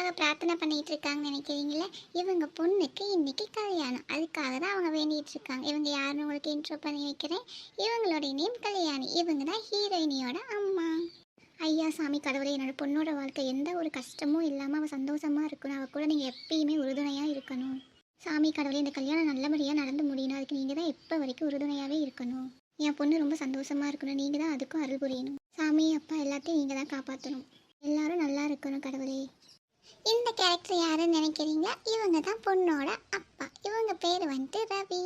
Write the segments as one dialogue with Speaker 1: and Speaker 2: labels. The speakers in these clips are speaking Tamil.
Speaker 1: எதுக்காக பிரார்த்தனை பண்ணிட்டு இருக்காங்கன்னு நினைக்கிறீங்களே? இவங்க பொண்ணுக்கு இன்னைக்கு கல்யாணம். அதுக்காக தான் அவங்க வேண்டிகிட்டு இருக்காங்க. இவங்க யாருன்னு உங்களுக்கு இன்ட்ரோ பண்ணி வைக்கிறேன். இவங்களுடைய நேம் கல்யாணி. இவங்க தான் ஹீரோயினியோட அம்மா. ஐயா சாமி கடவுளே என்னோட பொண்ணோட வாழ்க்கை எந்த ஒரு கஷ்டமும் இல்லாமல் அவள் சந்தோஷமாக இருக்கணும். அவள் கூட நீங்கள் எப்பயுமே உறுதுணையாக இருக்கணும். சாமி கடவுளே இந்த கல்யாணம் நல்லபடியாக நடந்து முடியணும். அதுக்கு நீங்கள் தான் எப்போ வரைக்கும் உறுதுணையாகவே இருக்கணும். என் பொண்ணு ரொம்ப சந்தோஷமாக இருக்கணும். நீங்கள் தான் அதுக்கும் அருள் புரியணும். சாமி அப்பா எல்லாத்தையும் நீங்கள் தான் காப்பாற்றணும் எல்லாரும் நல்லா இருக்கணும் கடவுளே. இந்த கேரக்டர் யாருன்னு நினைக்கிறீங்களா? இவங்க தான் பொண்ணோட அப்பா. இவங்க பேர் வந்துட்டு ரவி.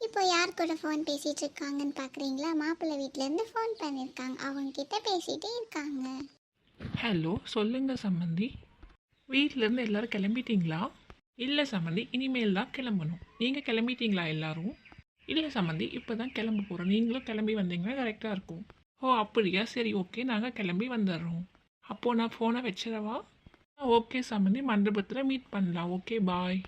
Speaker 1: இப்போ யார் கூட ஃபோன் பேசிகிட்டு இருக்காங்கன்னு பார்க்குறீங்களா மாப்பிள்ளை வீட்டிலேருந்து ஃபோன் பண்ணியிருக்காங்க அவங்கக்கிட்ட பேசிகிட்டே இருக்காங்க.
Speaker 2: ஹலோ சொல்லுங்க சம்மந்தி. வீட்டிலேருந்து எல்லாரும் கிளம்பிட்டீங்களா? இல்லை சம்மந்தி இனிமேல் தான் கிளம்பணும். நீங்கள் கிளம்பிட்டீங்களா எல்லாரும்? இல்லை சம்மந்தி இப்போ தான் கிளம்ப போகிறோம் நீங்களும் கிளம்பி வந்தீங்கன்னா கரெக்டாக இருக்கும். ஓ அப்படியா? சரி ஓகே நாங்கள் கிளம்பி வந்துடுறோம். அப்போது நான் ஃபோனை வச்சிடவா? ஓகே சம்மந்தி மண்டபத்தில் மீட் பண்ணலாம். ஓகே பாய்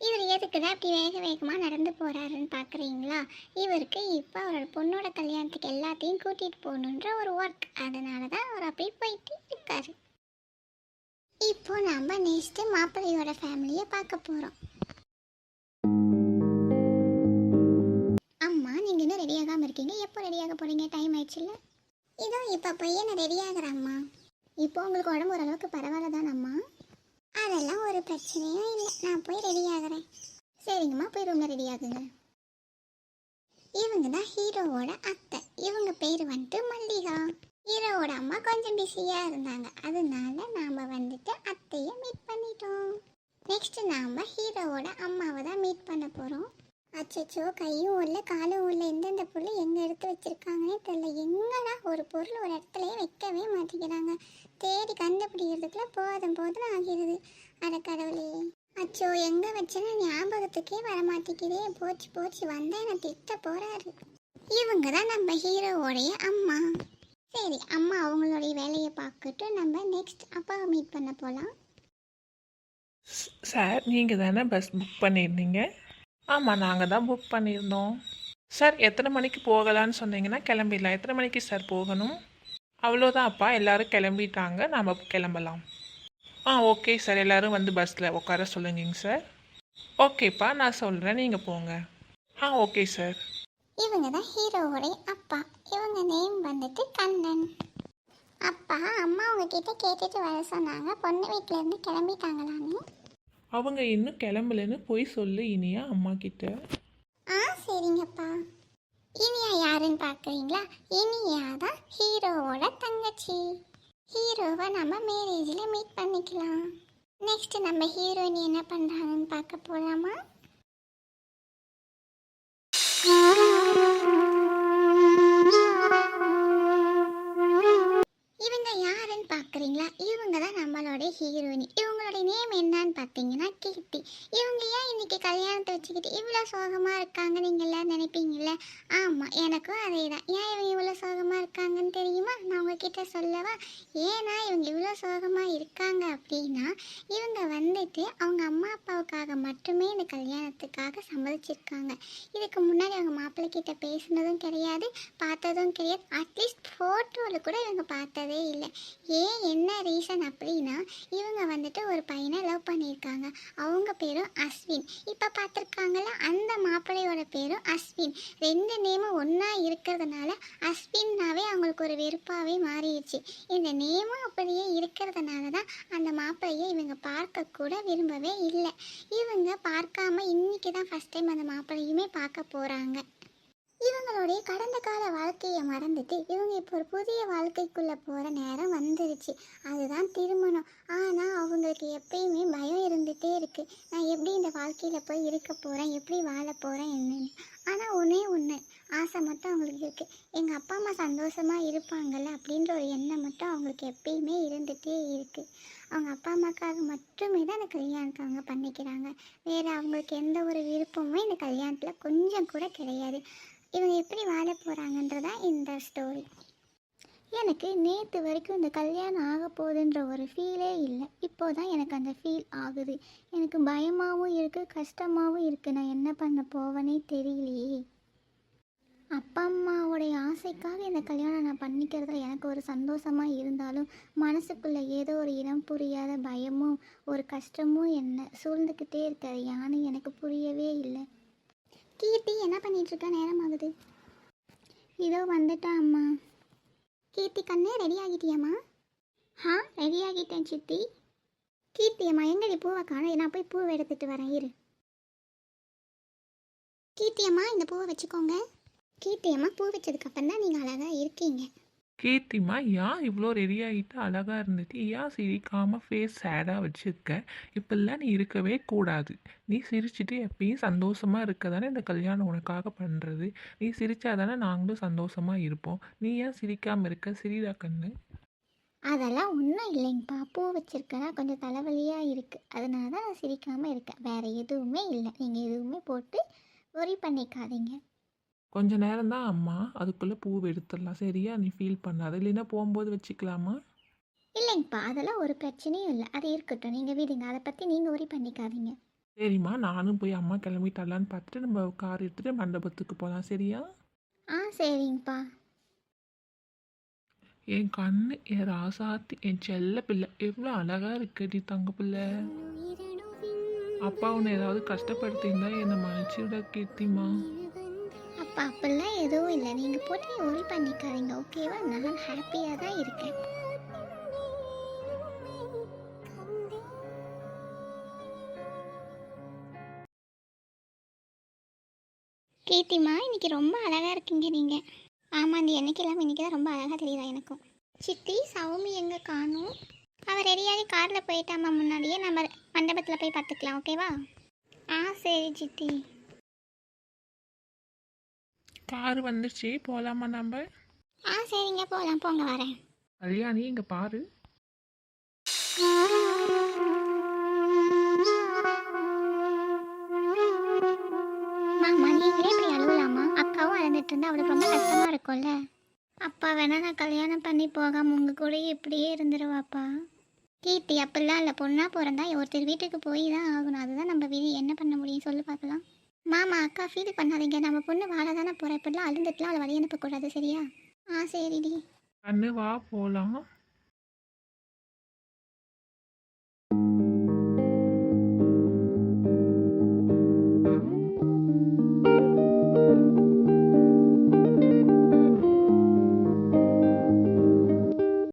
Speaker 1: இவர் எதுக்கு தான் இப்படி வேக வேகமாக நடந்து போகிறாருன்னு பார்க்குறீங்களா இவருக்கு இப்போ அவரோட பொண்ணோட கல்யாணத்துக்கு எல்லாத்தையும் கூட்டிகிட்டு போகணுன்ற ஒரு ஒர்க் அதனால தான் அவர் அப்படி போயிட்டு இருக்காரு. இப்போ நம்ம நெக்ஸ்ட்டு மாப்பிள்ளையோட ஃபேமிலியை பார்க்க போகிறோம் அம்மா நீங்கள் இன்னும் ரெடியாகாமல் இருக்கீங்க. எப்போ ரெடியாக போகிறீங்க டைம் ஆயிடுச்சுல்ல. இதோ இப்போ பையனை ரெடி ஆகுறாம்மா இப்போ உங்களுக்கு உடம்பு ஓரளவுக்கு பரவாயில்ல தான் அம்மா அதெல்லாம் ஒரு பிரச்சனையும் இல்லை. நான் போய் ரெடி ஆகுறேன். சரிங்கம்மா போய் ரூமில் ரெடி ஆகுங்க. இவங்க தான் ஹீரோவோட அத்தை. இவங்க பேர் வந்துட்டு மல்லிகா. ஹீரோவோட அம்மா கொஞ்சம் பிஸியாக இருந்தாங்க. அதனால நாம் வந்துட்டு அத்தையை மீட் பண்ணிட்டோம். நெக்ஸ்ட் நாம் ஹீரோவோட அம்மாவை தான் மீட் பண்ண போகிறோம் அச்சோ கையும் உள்ள காலும் உள்ள எந்தெந்த பொருள் எங்கே எடுத்து வச்சுருக்காங்கன்னே தெரியல. எங்கடா ஒரு பொருள் ஒரு இடத்துலையே வைக்கவே மாட்டேங்கிறாங்க. தேடி கண்டுபிடிக்கிறதுக்குள்ள போதும் போதும் ஆகிறது அட கடவுளே. அச்சோ எங்கே வச்சேன்னு ஞாபகத்துக்கே வர மாட்டேங்குதே போச்சு போச்சு வந்தேன் என்ன திட்ட போகிறாரு இவங்க தான் நம்ம ஹீரோவோடைய அம்மா. சரி அம்மா அவங்களுடைய வேலையை பார்க்கட்டு நம்ம நெக்ஸ்ட் அப்பாவை மீட் பண்ண போகலாம்
Speaker 2: சார் நீங்கள் தானே பஸ் புக் பண்ணியிருந்தீங்க? ஆமாம் நாங்கள் தான் புக் பண்ணியிருந்தோம். சார் எத்தனை மணிக்கு போகலான்னு சொன்னீங்கன்னா கிளம்பிடலாம். எத்தனை மணிக்கு சார் போகணும்? அவ்வளோதான் அப்பா. எல்லாரும் கிளம்பிட்டாங்க. நாம் கிளம்பலாம். ஆ ஓகே சார் எல்லோரும் வந்து பஸ்ஸில் உட்கார சொல்லுங்கங்க சார் ஓகேப்பா நான் சொல்கிறேன் நீங்கள் போங்க. ஆ ஓகே சார்
Speaker 1: இவங்க தான் ஹீரோவுடைய அப்பா. இவங்க நேம் வந்துட்டு கண்ணன். அப்பா அம்மா உங்ககிட்ட கேட்டுட்டு வர சொன்னாங்க. பொண்ணு வீட்டிலேருந்து கிளம்பிட்டாங்களான்னு.
Speaker 2: அவங்க இன்னும் கிளம்பலன்னு போய் சொல்லு இனியா அம்மா கிட்ட.
Speaker 1: ஆ சரிங்கப்பா. இனியா யாருன்னு பார்க்குறீங்களா? இனியா தான் ஹீரோவோட தங்கச்சி. ஹீரோவை நம்ம மேரேஜில் மீட் பண்ணிக்கலாம். நெக்ஸ்ட் நம்ம ஹீரோயின் என்ன பண்ணுறாங்கன்னு பார்க்க போகலாமா பார்க்குறீங்களா? இவங்க தான் நம்மளோட ஹீரோயின் இவங்களோட நேம் என்னன்னு பார்த்தீங்கன்னா கீர்த்தி. இவங்க ஏன் இன்னைக்கு கல்யாணத்தை வச்சுக்கிட்டு இவ்வளோ சோகமாக இருக்காங்க நீங்கள் எல்லாம் ஆமாம் எனக்கும் அதே தான் ஏன் இவங்க இவ்வளோ சோகமாக இருக்காங்கன்னு தெரியுமா? நான் உங்ககிட்ட சொல்லவா? ஏன்னா இவங்க இவ்வளோ சோகமாக இருக்காங்க அப்படின்னா இவங்க வந்துட்டு அவங்க அம்மா அப்பாவுக்காக மட்டுமே இந்த கல்யாணத்துக்காக சம்மதிச்சிருக்காங்க. இதுக்கு முன்னாடி அவங்க மாப்பிள்ளை கிட்ட பேசுனதும் கிடையாது பார்த்ததும் கிடையாது. அட்லீஸ்ட் ஃபோட்டோவில் கூட இவங்க பார்த்ததே இல்லை. ஏன் என்ன ரீசன் அப்படின்னா இவங்க வந்துட்டு ஒரு பையனை லவ் பண்ணியிருக்காங்க. அவங்க பேரும் அஸ்வின். இப்போ பார்த்துருக்காங்கல்ல அந்த மாப்பிள்ளையோட பேரும் அஸ்வின். ரெண்டு நேமும் ஒன்றா இருக்கிறதுனால அஸ்வின்னாவே அவங்களுக்கு ஒரு வெறுப்பாகவே மாறிடுச்சு. இந்த நேமும் அப்படியே இருக்கிறதுனால தான் அந்த மாப்பிள்ளையை இவங்க பார்க்க கூட விரும்பவே இல்லை. இவங்க பார்க்காம இன்னைக்கு தான் ஃபஸ்ட் டைம் அந்த மாப்பிள்ளையுமே பார்க்க போகிறாங்க இவங்களுடைய கடந்த கால வாழ்க்கையை மறந்துட்டு இவங்க இப்போ ஒரு புதிய வாழ்க்கைக்குள்ளே போகிற நேரம் வந்துருச்சு. அதுதான் திருமணம். ஆனால் அவங்களுக்கு எப்பயுமே பயம் இருந்துகிட்டே இருக்குது நான் எப்படி இந்த வாழ்க்கையில் போய் இருக்க போகிறேன் எப்படி வாழ போகிறேன் என்னன்னு. ஆனால் ஒன்றே ஒன்று ஆசை மட்டும் அவங்களுக்கு இருக்குது எங்கள் அப்பா அம்மா சந்தோஷமாக இருப்பாங்கல்ல அப்படின்ற ஒரு எண்ணம் மட்டும் அவங்களுக்கு எப்பயுமே இருந்துகிட்டே இருக்குது அவங்க அப்பா அம்மாக்காக மட்டுமே தான் இந்த கல்யாணத்தை அவங்க பண்ணிக்கிறாங்க. வேறு அவங்களுக்கு எந்த ஒரு விருப்பமுமே இந்த கல்யாணத்தில் கொஞ்சம் கூட கிடையாது. இவங்க எப்படி வாழ போகிறாங்கன்றதான் இந்த ஸ்டோரி எனக்கு நேற்று வரைக்கும் இந்த கல்யாணம் ஆக போகுதுன்ற ஒரு ஃபீலே இல்லை. இப்போ தான் எனக்கு அந்த ஃபீல் ஆகுது. எனக்கு பயமாகவும் இருக்குது கஷ்டமாகவும் இருக்குது நான் என்ன பண்ண போவனே தெரியலையே. அப்பா அம்மாவோடைய ஆசைக்காக இந்த கல்யாணம் நான் பண்ணிக்கிறதுல எனக்கு ஒரு சந்தோஷமாக இருந்தாலும் மனசுக்குள்ளே ஏதோ ஒரு இனம் புரியாத பயமும் ஒரு கஷ்டமும் என்ன சூழ்ந்துக்கிட்டே இருக்கிறது யானை எனக்கு புரியவே இல்லை. கீர்த்தி என்ன பண்ணிகிட்ருக்க நேரம் ஆகுது. இதோ வந்துட்டா அம்மா. கீர்த்தி கண்ணு ரெடி ஆகிட்டியாம்மா? ஆ ரெடி ஆகிட்டேன் சித்தி. கீர்த்தியம்மா எங்கடி பூவை காணும் நான் போய் பூவை எடுத்துட்டு வரேன் இரு. கீர்த்தியம்மா இந்த பூவை வச்சுக்கோங்க. கீர்த்தியம்மா பூ வச்சதுக்கப்புறம் தான் நீங்கள் அழகாக இருக்கீங்க.
Speaker 2: கீர்த்திமா ஏன் இவ்வளோ ரெடி ஆகிட்டு அழகாக இருந்துட்டு ஏன் சிரிக்காமல் ஃபேஸ் சேடாக வச்சுருக்க? இப்படிலாம் நீ இருக்கவே கூடாது. நீ சிரிச்சுட்டு எப்பயும் சந்தோஷமாக இருக்க தானே இந்த கல்யாணம் உனக்காக பண்ணுறது நீ சிரித்தா தானே நாங்களும் சந்தோஷமாக இருப்போம். நீ ஏன் சிரிக்காமல் இருக்க? சிரிடா கண்ணு.
Speaker 1: அதெல்லாம் ஒன்றும் இல்லைங்கப்பா பூ. வச்சுருக்கனா கொஞ்சம் தலைவலியாக இருக்குது அதனால தான் நான் சிரிக்காமல் இருக்கேன். வேறு எதுவுமே இல்லை. நீங்கள் எதுவுமே போட்டு ஒரி பண்ணிக்காதீங்க.
Speaker 2: கொஞ்ச நேரம் தான் அம்மா. அதுக்குள்ளே பூ எடுத்துடலாம். சரியா? நீ ஃபீல் பண்ணாத. இல்லைன்னா போகும்போது வச்சுக்கலாமா?
Speaker 1: இல்லைங்கப்பா. அதெல்லாம் ஒரு பிரச்சனையும் இல்லை. அது இருக்கட்டும். நீங்கள் விடுங்க. அதை பற்றி நீங்கள் worry பண்ணிக்காதீங்க.
Speaker 2: சரிம்மா. நானும் போய் அம்மா கிளம்பிட்டாலான்னு பார்த்துட்டு நம்ம கார் எடுத்துகிட்டு மண்டபத்துக்கு போகலாம் சரியா?
Speaker 1: ஆ சரிங்கப்பா.
Speaker 2: என் கண்ணு என் ராசாத்தி என் செல்ல பிள்ளை. எவ்வளோ அழகா இருக்குடி தங்க பிள்ளை. அப்பா உன்னை ஏதாவது கஷ்டப்படுத்தியிருந்தா என்னை மன்னிச்சுட கீர்த்திமா
Speaker 1: அப்பா அப்படிலாம் எதுவும் இல்லை. நீங்கள் போட்டு ஒரி பண்ணிக்காதீங்க ஓகேவா நான் ஹாப்பியாக தான் இருக்கேன். கீர்த்திமா இன்னைக்கு ரொம்ப அழகாக இருக்கீங்க நீங்கள் ஆமாண்டி என்னைக்கு இல்லாமல் இன்னைக்கு தான் ரொம்ப அழகாக தெரியுதா எனக்கும். சித்தி சௌமி எங்கே காணும்? அவள் ரெடியாகி காரில் போயிட்டாமா முன்னாடியே. நம்ம மண்டபத்தில் போய் பார்த்துக்கலாம் ஓகேவா ஆ சரி சித்தி.
Speaker 2: கார் வந்துருச்சு. போகலாமா நம்ம?
Speaker 1: ஆ சரிங்க. போகலாம் போங்க வரேன்.
Speaker 2: கல்யாணி இங்கே பாரு.
Speaker 1: மாமா நீங்களே இப்படி அழுவலாமா? அக்காவும் அழுந்துட்டு இருந்தா அவளுக்கு ரொம்ப கஷ்டமா இருக்கும்ல. அப்பா வேணா நான் கல்யாணம் பண்ணி போகாம உங்க கூட இப்படியே இருந்துருவாப்பா. கீர்த்தி அப்படிலாம் இல்லை. பொண்ணா பிறந்தா ஒருத்தர் வீட்டுக்கு போய் தான் ஆகணும். அதுதான் நம்ம விதி என்ன பண்ண முடியும்? சொல்லு பார்க்கலாம். மாமா அக்கா ஃபீல் பண்ணாதீங்க. நம்ம பொண்ணு வாழ தானே போகிறேன் இப்படிலாம் அழுந்துட்டுலாம் அவளை வழி அனுப்பக்கூடாது சரியா? ஆ சரிடி.
Speaker 2: அண்ணு வா போகலாம்